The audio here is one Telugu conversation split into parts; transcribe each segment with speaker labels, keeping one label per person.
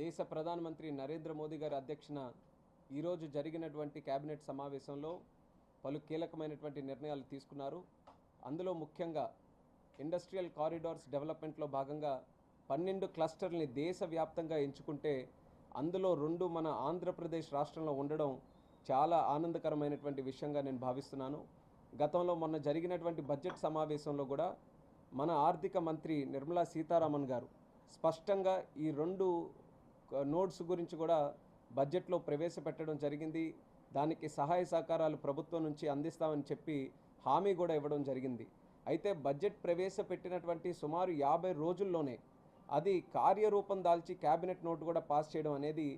Speaker 1: దేశ ప్రధానమంత్రి నరేంద్ర మోదీ గారి అధ్యక్షన ఈరోజు జరిగినటువంటి కేబినెట్ సమావేశంలో పలు కీలకమైనటువంటి నిర్ణయాలు తీసుకున్నారు. అందులో ముఖ్యంగా ఇండస్ట్రియల్ కారిడార్స్ డెవలప్మెంట్లో భాగంగా పన్నెండు క్లస్టర్ని దేశవ్యాప్తంగా ఎంచుకుంటే అందులో రెండు మన ఆంధ్రప్రదేశ్ రాష్ట్రంలో ఉండడం చాలా ఆనందకరమైనటువంటి విషయంగా నేను భావిస్తున్నాను. గతంలో మొన్న జరిగినటువంటి బడ్జెట్ సమావేశంలో కూడా మన ఆర్థిక మంత్రి నిర్మలా సీతారామన్ గారు స్పష్టంగా ఈ రెండు నోట్స్ గురించి కూడా బడ్జెట్లో ప్రవేశపెట్టడం జరిగింది. దానికి సహాయ సహకారాలు ప్రభుత్వం నుంచి అందిస్తామని చెప్పి హామీ కూడా ఇవ్వడం జరిగింది. అయితే బడ్జెట్ ప్రవేశపెట్టినటువంటి సుమారు యాభై రోజుల్లోనే అది కార్యరూపం దాల్చి క్యాబినెట్ నోట్ కూడా పాస్ చేయడం అనేది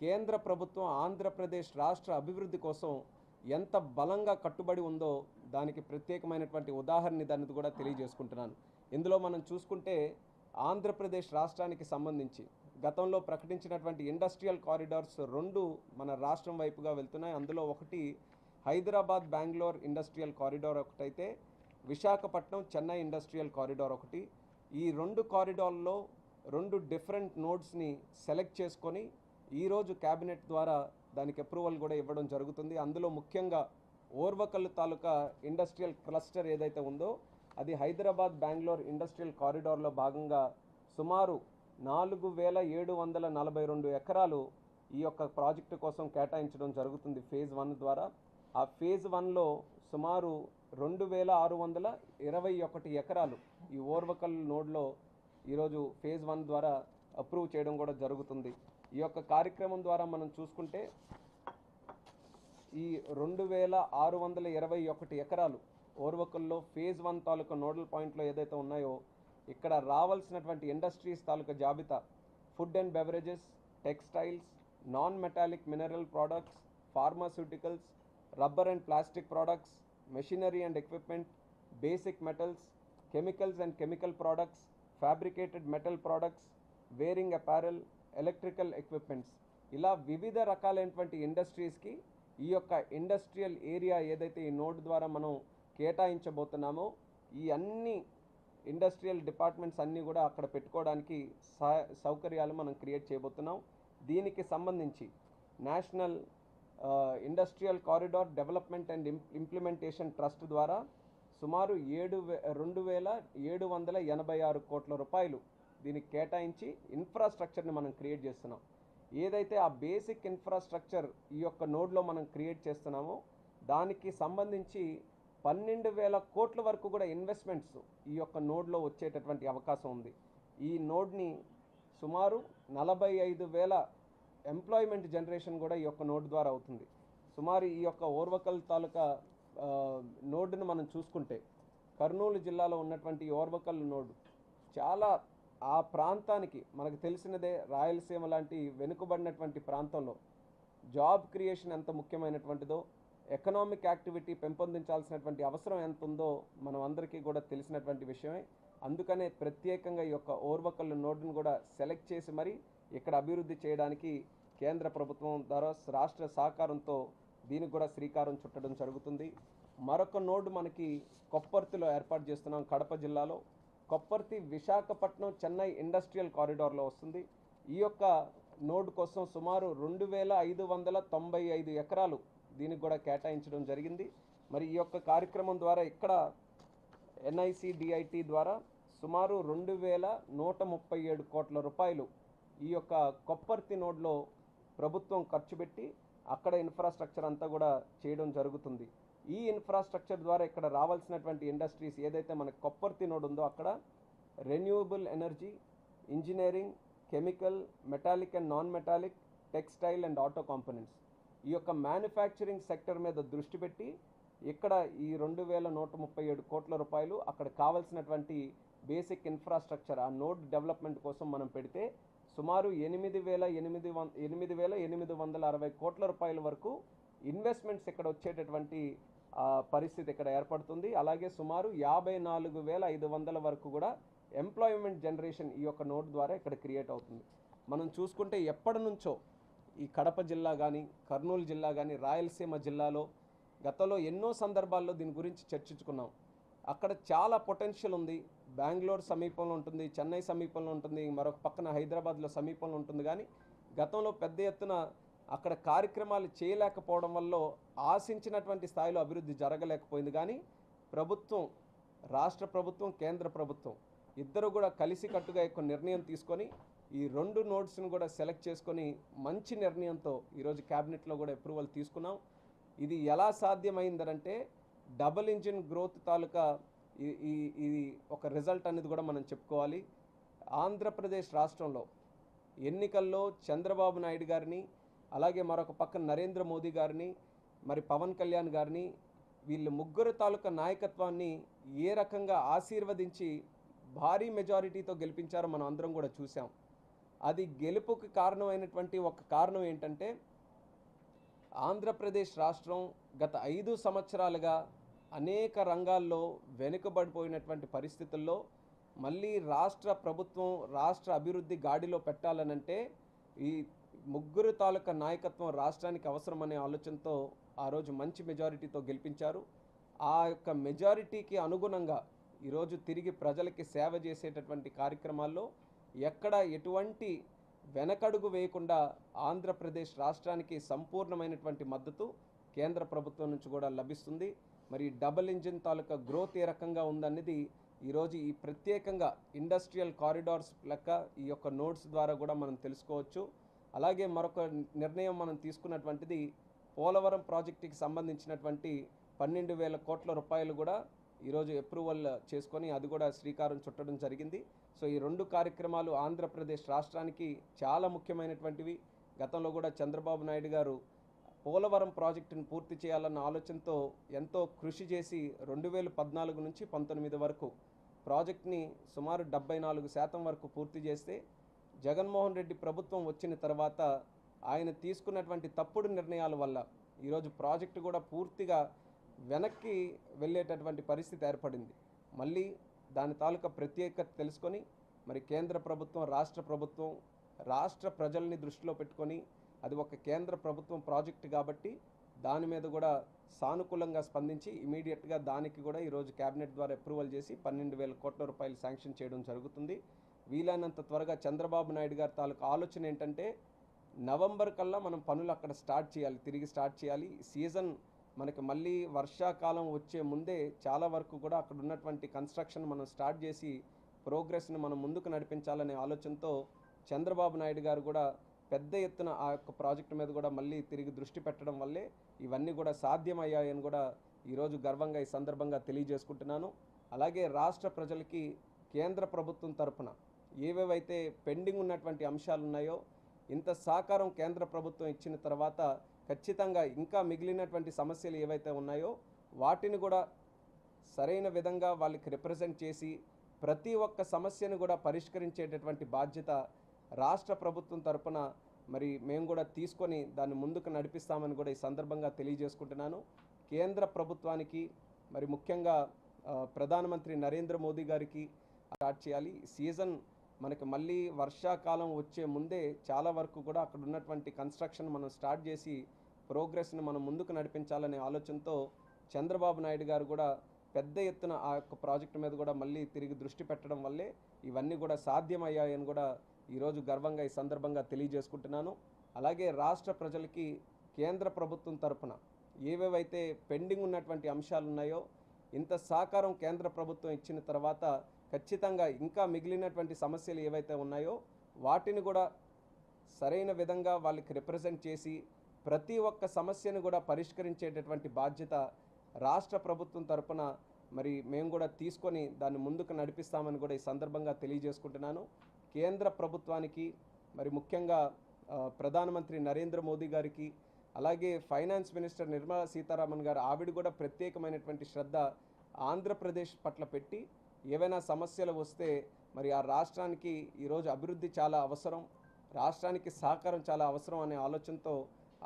Speaker 1: కేంద్ర ప్రభుత్వం ఆంధ్రప్రదేశ్ రాష్ట్ర అభివృద్ధి కోసం ఎంత బలంగా కట్టుబడి ఉందో దానికి ప్రత్యేకమైనటువంటి ఉదాహరణ దాన్ని కూడా తెలియజేసుకుంటున్నాను. ఇందులో మనం చూసుకుంటే ఆంధ్రప్రదేశ్ రాష్ట్రానికి సంబంధించి గతంలో ప్రకటించినటువంటి ఇండస్ట్రియల్ కారిడార్స్ రెండు మన రాష్ట్రం వైపుగా వెళ్తున్నాయి. అందులో ఒకటి హైదరాబాద్ బెంగళూరు ఇండస్ట్రియల్ కారిడార్ ఒకటైతే విశాఖపట్నం చెన్నై ఇండస్ట్రియల్ కారిడార్ ఒకటి. ఈ రెండు కారిడార్లో రెండు డిఫరెంట్ నోడ్స్ని సెలెక్ట్ చేసుకొని ఈరోజు క్యాబినెట్ ద్వారా దానికి అప్రూవల్ కూడా ఇవ్వడం జరుగుతుంది. అందులో ముఖ్యంగా ఓర్వకల్లు తాలూకా ఇండస్ట్రియల్ క్లస్టర్ ఏదైతే ఉందో అది హైదరాబాద్ బెంగళూరు ఇండస్ట్రియల్ కారిడార్లో భాగంగా సుమారు నాలుగు వేల ఏడు వందల నలభై రెండు ఎకరాలు ఈ యొక్క ప్రాజెక్టు కోసం కేటాయించడం జరుగుతుంది ఫేజ్ వన్ ద్వారా. ఆ ఫేజ్ వన్లో సుమారు రెండు వేల ఆరు వందల ఇరవై ఒకటి ఎకరాలు ఈ ఓర్వకల్ నోడ్లో ఈరోజు ఫేజ్ వన్ ద్వారా అప్రూవ్ చేయడం కూడా జరుగుతుంది. ఈ యొక్క కార్యక్రమం ద్వారా మనం చూసుకుంటే ఈ రెండు వేల ఆరు వందల ఇరవై ఒకటి ఎకరాలు ఓర్వకల్లో ఫేజ్ వన్ తాలూకా నోడల్ పాయింట్లో ఏదైతే ఉన్నాయో ఇక్కడ రావాల్సినటువంటి ఇండస్ట్రీస్ తాలూకా జాబితా food and beverages textiles non metallic mineral products pharmaceuticals rubber and plastic products machinery and equipment basic metals chemicals and chemical products fabricated metal products wearing apparel electrical equipments. ఇలా వివిధ రకాలైనటువంటి ఇండస్ట్రీస్కి ఈ యొక్క ఇండస్ట్రియల్ ఏరియా ఏదైతే ఈ నోడ్ ద్వారా మనం కేటాయించబోతున్నామో ఈ అన్ని ఇండస్ట్రియల్ డిపార్ట్మెంట్స్ అన్నీ కూడా అక్కడ పెట్టుకోవడానికి సౌకర్యాలు మనం క్రియేట్ చేయబోతున్నాం. దీనికి సంబంధించి national industrial corridor development and implementation trust ద్వారా సుమారు ఏడు వే రెండు వేల ఏడు వందల ఎనభై ఆరు కోట్ల రూపాయలు దీనికి కేటాయించి ఇన్ఫ్రాస్ట్రక్చర్ని మనం క్రియేట్ చేస్తున్నాం. ఏదైతే ఆ బేసిక్ ఇన్ఫ్రాస్ట్రక్చర్ ఈ యొక్క నోడ్లో మనం క్రియేట్ చేస్తున్నామో దానికి సంబంధించి పన్నెండు వేల కోట్ల వరకు కూడా ఇన్వెస్ట్మెంట్స్ ఈ యొక్క నోడ్లో వచ్చేటటువంటి అవకాశం ఉంది. ఈ నోడ్ని సుమారు నలభై ఐదు వేల ఎంప్లాయ్మెంట్ జనరేషన్ కూడా ఈ యొక్క నోడ్ ద్వారా అవుతుంది. సుమారు ఈ యొక్క ఓర్వకల్ తాలూకా నోడ్ను మనం చూసుకుంటే కర్నూలు జిల్లాలో ఉన్నటువంటి ఓర్వకల్ నోడ్ చాలా ఆ ప్రాంతానికి మనకు తెలిసినదే రాయలసీమ లాంటి వెనుకబడినటువంటి ప్రాంతంలో జాబ్ క్రియేషన్ ఎంత ముఖ్యమైనటువంటిదో ఎకనామిక్ యాక్టివిటీ పెంపొందించాల్సినటువంటి అవసరం ఎంత ఉందో మనం అందరికీ కూడా తెలిసినటువంటి విషయమే. అందుకనే ప్రత్యేకంగా ఈ యొక్క ఓర్వకల్లు నోడ్ను కూడా సెలెక్ట్ చేసి మరి ఇక్కడ అభివృద్ధి చేయడానికి కేంద్ర ప్రభుత్వం ద్వారా రాష్ట్ర సహకారంతో దీనికి కూడా శ్రీకారం చుట్టడం జరుగుతుంది. మరొక నోడ్ మనకి కొప్పర్తిలో ఏర్పాటు చేస్తున్నాం కడప జిల్లాలో. కొప్పర్తి విశాఖపట్నం చెన్నై ఇండస్ట్రియల్ కారిడార్లో వస్తుంది. ఈ యొక్క నోడ్ కోసం సుమారు రెండు వేల ఐదు వందల తొంభై ఐదు ఎకరాలు దీనికి కూడా కేటాయించడం జరిగింది. మరి ఈ యొక్క కార్యక్రమం ద్వారా ఇక్కడ ఎన్ఐసి డిఐటి ద్వారా సుమారు రెండు వేల నూట ముప్పై ఏడు కోట్ల రూపాయలు ఈ యొక్క కొప్పర్తి నోడ్లో ప్రభుత్వం ఖర్చు పెట్టి అక్కడ ఇన్ఫ్రాస్ట్రక్చర్ అంతా కూడా చేయడం జరుగుతుంది. ఈ ఇన్ఫ్రాస్ట్రక్చర్ ద్వారా ఇక్కడ రావాల్సినటువంటి ఇండస్ట్రీస్ ఏదైతే మన కొప్పర్తి నోడ్ ఉందో అక్కడ renewable energy engineering chemical metallic and non metallic textile and auto components. ఈ యొక్క మ్యానుఫ్యాక్చరింగ్ సెక్టర్ మీద దృష్టి పెట్టి ఇక్కడ ఈ రెండు వేల నూట ముప్పై ఏడు కోట్ల రూపాయలు అక్కడ కావాల్సినటువంటి బేసిక్ ఇన్ఫ్రాస్ట్రక్చర్ ఆ నోడ్ డెవలప్మెంట్ కోసం మనం పెడితే సుమారు ఎనిమిది వేల ఎనిమిది వం ఎనిమిది వేల ఎనిమిది వందల అరవై కోట్ల రూపాయల వరకు ఇన్వెస్ట్మెంట్స్ ఇక్కడ వచ్చేటటువంటి పరిస్థితి ఇక్కడ ఏర్పడుతుంది. అలాగే సుమారు యాభై నాలుగు వేల ఐదు వందల వరకు కూడా ఎంప్లాయ్మెంట్ జనరేషన్ ఈ యొక్క నోట్ ద్వారా ఇక్కడ క్రియేట్ అవుతుంది. మనం చూసుకుంటే ఎప్పటి నుంచో ఈ కడప జిల్లా కానీ కర్నూలు జిల్లా కానీ రాయలసీమ జిల్లాలో గతంలో ఎన్నో సందర్భాల్లో దీని గురించి చర్చించుకున్నాం. అక్కడ చాలా పొటెన్షియల్ ఉంది. బెంగళూరు సమీపంలో ఉంటుంది చెన్నై సమీపంలో ఉంటుంది మరొక పక్కన హైదరాబాద్లో సమీపంలో ఉంటుంది. కానీ గతంలో పెద్ద ఎత్తున అక్కడ కార్యక్రమాలు చేయలేకపోవడం వల్ల ఆశించినటువంటి స్థాయిలో అభివృద్ధి జరగలేకపోయింది. కానీ ప్రభుత్వం రాష్ట్ర ప్రభుత్వం కేంద్ర ప్రభుత్వం ఇద్దరు కూడా కలిసికట్టుగా ఎక్కువ నిర్ణయం తీసుకొని ఈ రెండు నోట్స్ను కూడా సెలెక్ట్ చేసుకొని మంచి నిర్ణయంతో ఈరోజు క్యాబినెట్లో కూడా అప్రూవల్ తీసుకున్నాం. ఇది ఎలా సాధ్యమైందనంటే డబుల్ ఇంజిన్ గ్రోత్ తాలూకా ఈ- ఇది ఒక రిజల్ట్ అనేది కూడా మనం చెప్పుకోవాలి. ఆంధ్రప్రదేశ్ రాష్ట్రంలో ఎన్నికల్లో చంద్రబాబు నాయుడు గారిని అలాగే మరొక పక్క నరేంద్ర మోదీ గారిని మరి పవన్ కళ్యాణ్ గారిని వీళ్ళు ముగ్గురు తాలూకా నాయకత్వాన్ని ఏ రకంగా ఆశీర్వదించి భారీ మెజారిటీతో గెలిపించారో మనం అందరం కూడా చూసాం అది గెలుపుకి కారణమైనటువంటి ఒక కారణం ఏంటంటే ఆంధ్రప్రదేశ్ రాష్ట్రం గత ఐదు సంవత్సరాలుగా అనేక రంగాల్లో వెనుకబడిపోయినటువంటి పరిస్థితుల్లో మళ్ళీ రాష్ట్ర ప్రభుత్వం రాష్ట్ర అభివృద్ధి గాడిలో పెట్టాలనంటే ఈ ముగ్గురు తాలూకా నాయకత్వం రాష్ట్రానికి అవసరమనే ఆలోచనతో ఆ రోజు మంచి మెజారిటీతో గెలిపించారు. ఆ యొక్క మెజారిటీకి అనుగుణంగా ఈరోజు తిరిగి ప్రజలకి సేవ చేసేటటువంటి కార్యక్రమాల్లో ఎక్కడ ఎటువంటి వెనకడుగు వేయకుండా ఆంధ్రప్రదేశ్ రాష్ట్రానికి సంపూర్ణమైనటువంటి మద్దతు కేంద్ర ప్రభుత్వం నుంచి కూడా లభిస్తుంది. మరి డబుల్ ఇంజిన్ తాలూకా గ్రోత్ ఏ రకంగా ఉందనేది ఈరోజు ఈ ప్రత్యేకంగా ఇండస్ట్రియల్ కారిడార్స్ లెక్క ఈ యొక్క నోట్స్ ద్వారా కూడా మనం తెలుసుకోవచ్చు. అలాగే మరొక నిర్ణయం మనం తీసుకున్నటువంటిది పోలవరం ప్రాజెక్టుకి సంబంధించినటువంటి పన్నెండు వేల కోట్ల రూపాయలు కూడా ఈరోజు అప్రూవల్ చేసుకొని అది కూడా శ్రీకారం చుట్టడం జరిగింది. సో ఈ రెండు కార్యక్రమాలు ఆంధ్రప్రదేశ్ రాష్ట్రానికి చాలా ముఖ్యమైనటువంటివి. గతంలో కూడా చంద్రబాబు నాయుడు గారు పోలవరం ప్రాజెక్టును పూర్తి చేయాలన్న ఆలోచనతో ఎంతో కృషి చేసి రెండు వేల పద్నాలుగు నుంచి పంతొమ్మిది వరకు ప్రాజెక్ట్ని సుమారు డెబ్బై నాలుగు శాతం వరకు పూర్తి చేస్తే జగన్మోహన్ రెడ్డి ప్రభుత్వం వచ్చిన తర్వాత ఆయన తీసుకున్నటువంటి తప్పుడు నిర్ణయాల వల్ల ఈరోజు ప్రాజెక్టు కూడా పూర్తిగా వెనక్కి వెళ్ళేటటువంటి పరిస్థితి ఏర్పడింది. మళ్ళీ దాని తాలూకా ప్రత్యేకత తెలుసుకొని మరి కేంద్ర ప్రభుత్వం రాష్ట్ర ప్రభుత్వం రాష్ట్ర ప్రజల్ని దృష్టిలో పెట్టుకొని అది ఒక కేంద్ర ప్రభుత్వం ప్రాజెక్టు కాబట్టి దాని మీద కూడా సానుకూలంగా స్పందించి ఇమీడియట్గా దానికి కూడా ఈరోజు కేబినెట్ ద్వారా అప్రూవల్ చేసి పన్నెండు వేల కోట్ల రూపాయలు శాంక్షన్ చేయడం జరుగుతుంది. వీలైనంత త్వరగా చంద్రబాబు నాయుడు గారి తాలూకా ఆలోచన ఏంటంటే నవంబర్ కల్లా మనం పనులు అక్కడ స్టార్ట్ చేయాలి తిరిగి స్టార్ట్ చేయాలి. సీజన్ మనకి మళ్ళీ వర్షాకాలం వచ్చే ముందే చాలా వరకు కూడా అక్కడ ఉన్నటువంటి కన్స్ట్రక్షన్ మనం స్టార్ట్ చేసి ప్రోగ్రెస్ని మనం ముందుకు నడిపించాలనే ఆలోచనతో చంద్రబాబు నాయుడు గారు కూడా పెద్ద ఎత్తున ఆ యొక్క ప్రాజెక్టు మీద కూడా మళ్ళీ తిరిగి దృష్టి పెట్టడం వల్లే ఇవన్నీ కూడా సాధ్యమయ్యాయని కూడా ఈరోజు గర్వంగా ఈ సందర్భంగా తెలియజేసుకుంటున్నాను. అలాగే రాష్ట్ర ప్రజలకి కేంద్ర ప్రభుత్వం తరపున ఏవేవైతే పెండింగ్ ఉన్నటువంటి అంశాలు ఉన్నాయో ఇంత సహకారం కేంద్ర ప్రభుత్వం ఇచ్చిన తర్వాత ఖచ్చితంగా ఇంకా మిగిలినటువంటి సమస్యలు ఏవైతే ఉన్నాయో వాటిని కూడా సరైన విధంగా వాళ్ళకి రిప్రజెంట్ చేసి ప్రతి ఒక్క సమస్యను కూడా పరిష్కరించేటటువంటి బాధ్యత రాష్ట్ర ప్రభుత్వం తరపున మరి మేము కూడా తీసుకొని దాన్ని ముందుకు నడిపిస్తామని కూడా ఈ సందర్భంగా తెలియజేసుకుంటున్నాను. కేంద్ర ప్రభుత్వానికి మరి ముఖ్యంగా ప్రధానమంత్రి నరేంద్ర మోదీ గారికి స్టార్ట్ చేయాలి. సీజన్ మనకి మళ్ళీ వర్షాకాలం వచ్చే ముందే చాలా వరకు కూడా అక్కడ ఉన్నటువంటి కన్స్ట్రక్షన్ మనం స్టార్ట్ చేసి ప్రోగ్రెస్ని మనం ముందుకు నడిపించాలనే ఆలోచనతో చంద్రబాబు నాయుడు గారు కూడా పెద్ద ఎత్తున ఆ యొక్క ప్రాజెక్టు మీద కూడా మళ్ళీ తిరిగి దృష్టి పెట్టడం వల్లే ఇవన్నీ కూడా సాధ్యమయ్యాయని కూడా ఈరోజు గర్వంగా ఈ సందర్భంగా తెలియజేసుకుంటున్నాను. అలాగే రాష్ట్ర ప్రజలకి కేంద్ర ప్రభుత్వం తరపున ఏవేవైతే పెండింగ్ ఉన్నటువంటి అంశాలు ఉన్నాయో ఇంత సహకారం కేంద్ర ప్రభుత్వం ఇచ్చిన తర్వాత ఖచ్చితంగా ఇంకా మిగిలినటువంటి సమస్యలు ఏవైతే ఉన్నాయో వాటిని కూడా సరైన విధంగా వాళ్ళకి రిప్రజెంట్ చేసి ప్రతి ఒక్క సమస్యను కూడా పరిష్కరించేటటువంటి బాధ్యత రాష్ట్ర ప్రభుత్వం తరపున మరి మేము కూడా తీసుకొని దాన్ని ముందుకు నడిపిస్తామని కూడా ఈ సందర్భంగా తెలియజేసుకుంటున్నాను. కేంద్ర ప్రభుత్వానికి మరి ముఖ్యంగా ప్రధానమంత్రి నరేంద్ర మోదీ గారికి అలాగే ఫైనాన్స్ మినిస్టర్ నిర్మలా సీతారామన్ గారు ఆవిడ కూడా ప్రత్యేకమైనటువంటి శ్రద్ధ ఆంధ్రప్రదేశ్ పట్ల పెట్టి ఏవైనా సమస్యలు వస్తే మరి ఆ రాష్ట్రానికి ఈరోజు అభివృద్ధి చాలా అవసరం రాష్ట్రానికి సహకారం చాలా అవసరం అనే ఆలోచనతో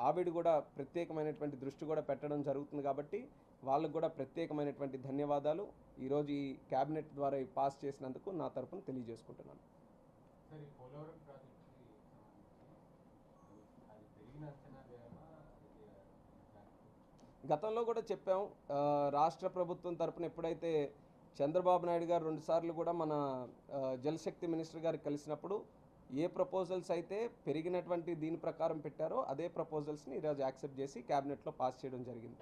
Speaker 1: ఆవిడ కూడా ప్రత్యేకమైనటువంటి దృష్టి కూడా పెట్టడం జరుగుతుంది కాబట్టి వాళ్ళకు కూడా ప్రత్యేకమైనటువంటి ధన్యవాదాలు. ఈరోజు ఈ క్యాబినెట్ ద్వారా పాస్ చేసినందుకు నా తరపున తెలియజేసుకుంటున్నాను. గతంలో కూడా చెప్పాం రాష్ట్ర ప్రభుత్వం తరపున ఎప్పుడైతే చంద్రబాబు నాయుడు గారు రెండుసార్లు కూడా మన జలశక్తి మినిస్టర్ గారికి కలిసినప్పుడు ఏ ప్రపోజల్స్ అయితే పెరిగినటువంటి దీని ప్రకారం పెట్టారో అదే ప్రపోజల్స్ని ఈరోజు యాక్సెప్ట్ చేసి క్యాబినెట్లో పాస్ చేయడం జరిగింది.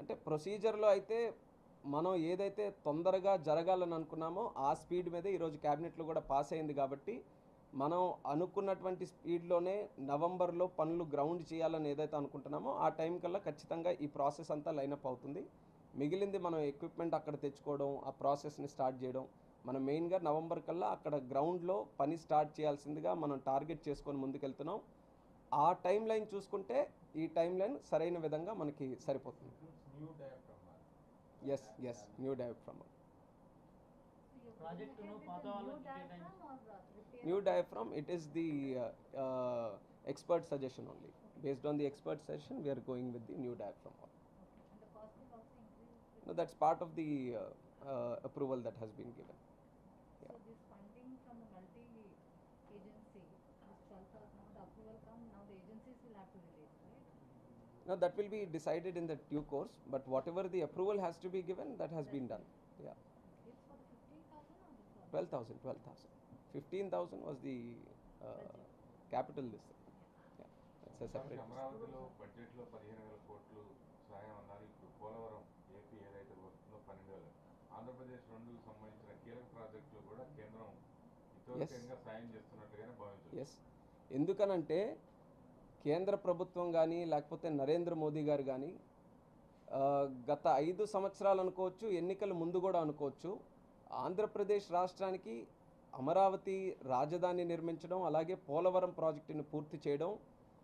Speaker 1: అంటే ప్రొసీజర్లో అయితే మనం ఏదైతే తొందరగా జరగాలని అనుకున్నామో ఆ స్పీడ్ మీద ఈరోజు క్యాబినెట్లో కూడా పాస్ అయింది కాబట్టి మనం అనుకున్నటువంటి స్పీడ్లోనే నవంబర్లో పనులు గ్రౌండ్ చేయాలని ఏదైతే అనుకుంటున్నామో ఆ టైం కల్లా ఖచ్చితంగా ఈ ప్రాసెస్ అంతా లైనప్ అవుతుంది. మిగిలింది మనం ఎక్విప్మెంట్ అక్కడ తెచ్చుకోవడం ఆ ప్రాసెస్ని స్టార్ట్ చేయడం మనం మెయిన్గా నవంబర్ కల్లా అక్కడ గ్రౌండ్లో పని స్టార్ట్ చేయాల్సిందిగా మనం టార్గెట్ చేసుకొని ముందుకెళ్తున్నాం. ఆ టైం లైన్ చూసుకుంటే ఈ టైం లైన్ సరైన విధంగా మనకి సరిపోతుంది.
Speaker 2: New diaphragm
Speaker 3: New diaphragm, it
Speaker 1: is the uh, uh, expert suggestion only. Based on the expert suggestion, we are going with the new diaphragm. No, that's part of the uh, uh approval that has been given. Yeah.
Speaker 4: So this funding from the multi now the agencies will have to release,
Speaker 1: that will be decided in the due course, but whatever the approval has to be given, that has been done. Yeah.
Speaker 4: Or this for?
Speaker 1: 12,000, 12,000. 15,000 was the uh, capital this. Yeah, that's a separate.
Speaker 2: అమరావతిలో బడ్జెట్లో పదిహేను వేల కోట్లు సాయం అన్నారు ఇప్పుడు పోలవరం ఏపీ ఏదైతే వస్తుందో పన్నెండు వేలు ఆంధ్రప్రదేశ్ రెండుకు సంబంధించిన కీలక ప్రాజెక్టులు కూడా కేంద్రం ఇతోధికంగా సాయం చేస్తున్నట్లుగానే భావించారు
Speaker 1: ఎస్ ఎందుకనంటే కేంద్ర ప్రభుత్వం కానీ లేకపోతే నరేంద్ర మోదీ గారు కానీ గత ఐదు సంవత్సరాలు అనుకోవచ్చు ఎన్నికల ముందు కూడా అనుకోవచ్చు ఆంధ్రప్రదేశ్ రాష్ట్రానికి అమరావతి రాజధాని నిర్మించడం అలాగే పోలవరం ప్రాజెక్టును పూర్తి చేయడం